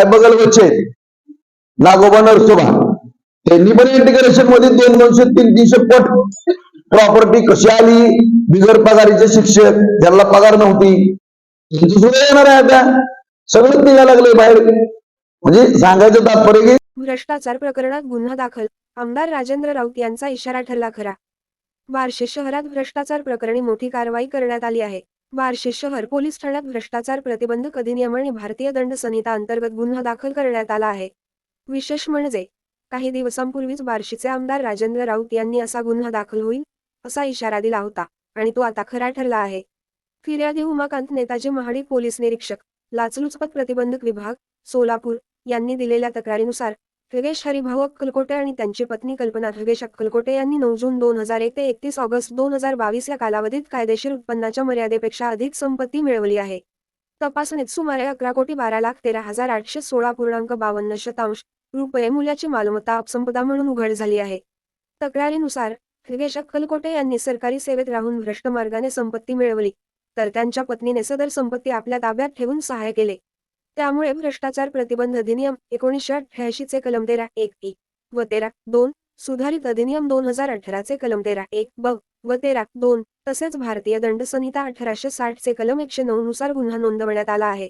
साहेब बगल नागोबा नरसोबा. त्यांनी पण इंटिग्रेशनमध्ये दोन दोनशे तीन तीनशे पट प्रॉपर्टी कशी आली? बिगर पगारीचे शिक्षक ज्यांना पगार नव्हती. त्यांची सुद्धा येणार आहे आता. सगळंच निघायला लागले बाहेर. म्हणजे सांगायचं तात्पर्य की भ्रष्टाचार प्रकरणात गुन्हा दाखल. आमदार राजेंद्र राऊत यांचा इशारा ठरला खरा. बार्शी शहरात भ्रष्टाचार प्रकरणी मोठी कारवाई करण्यात आली आहे. बार्शी शहर पोलीस ठाण्यात भ्रष्टाचार प्रतिबंधक अधिनियम आणि भारतीय दंड संहिता अंतर्गत गुन्हा दाखल करण्यात आला आहे. विशेष म्हणजे काही दिवसांपूर्वीच बार्शीचे आमदार राजेंद्र राऊत यांनी असा गुन्हा दाखल होईल असा इशारा दिला होता आणि तो आता खरा ठरला आहे. फिर्यादी उमाकांत नेताजी महाडी पोलीस निरीक्षक लाचलुचपत प्रतिबंधक विभाग सोलापूर यांनी दिलेल्या तक्रारीनुसार योगेश हरिभाऊ अक्कलकोटे आणि त्यांची पत्नी कल्पना योगेश अक्कलकोटे यांनी नऊ जून दोन हजार एक ते एकतीस ऑगस्ट दोन हजार बावीस या कालावधीत कायदेशीर उत्पन्नाच्या मर्यादेपेक्षा अधिक संपत्ती मिळवली आहे. तपासणीत सुमारे अकरा कोटी बारा लाख तेरा हजार आठशे सोळा पूर्णांक बावन्न शतांश रुपये मूल्याची मालमत्ता अपसंपदा म्हणून उघड झाली आहे. तक्रारीनुसार योगेश अक्कलकोटे यांनी सरकारी सेवेत राहून भ्रष्ट मार्गाने संपत्ती मिळवली तर त्यांच्या पत्नीने सदर संपत्ती आपल्या ताब्यात ठेवून सहाय्य केले. त्यामुळे भ्रष्टाचार प्रतिबंध अधिनियम एकोणीसशे अठ्याऐंशी चे कलम तेरा एक एक व तेरा दोन सुधारित अधिनियम दोन हजार अठराचे कलम तेरा एक ब व तेरा दोन तसेच भारतीय दंड संहिता अठराशे साठ चे कलम एकशे नऊ नुसार गुन्हा नोंदवण्यात आला आहे.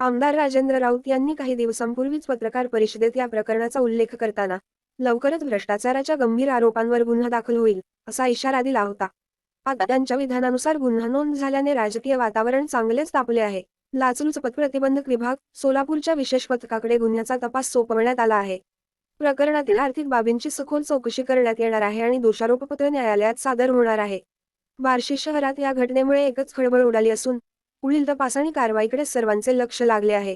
आमदार राजेंद्र राऊत यांनी काही दिवसांपूर्वीच पत्रकार परिषदेत या प्रकरणाचा उल्लेख करताना लवकरच भ्रष्टाचाराच्या गंभीर आरोपांवर गुन्हा दाखल होईल असा इशारा दिला होता. आता त्यांच्या विधानानुसार गुन्हा नोंद झाल्याने राजकीय वातावरण चांगलेच तापले आहे. लाचलुचपत प्रतिबंधक विभाग सोलापूरच्या विशेष पथकाकडे गुन्ह्याचा तपास सोपवण्यात आला आहे. प्रकरणातील आर्थिक बाबींची सखोल चौकशी करण्यात येणार आहे आणि दोषारोपपत्र न्यायालयात सादर होणार आहे. बार्शी शहरात या घटनेमुळे एकच खळबळ उडाली असून पुढील तपास आणि कारवाईकडे सर्वांचे लक्ष लागले आहे.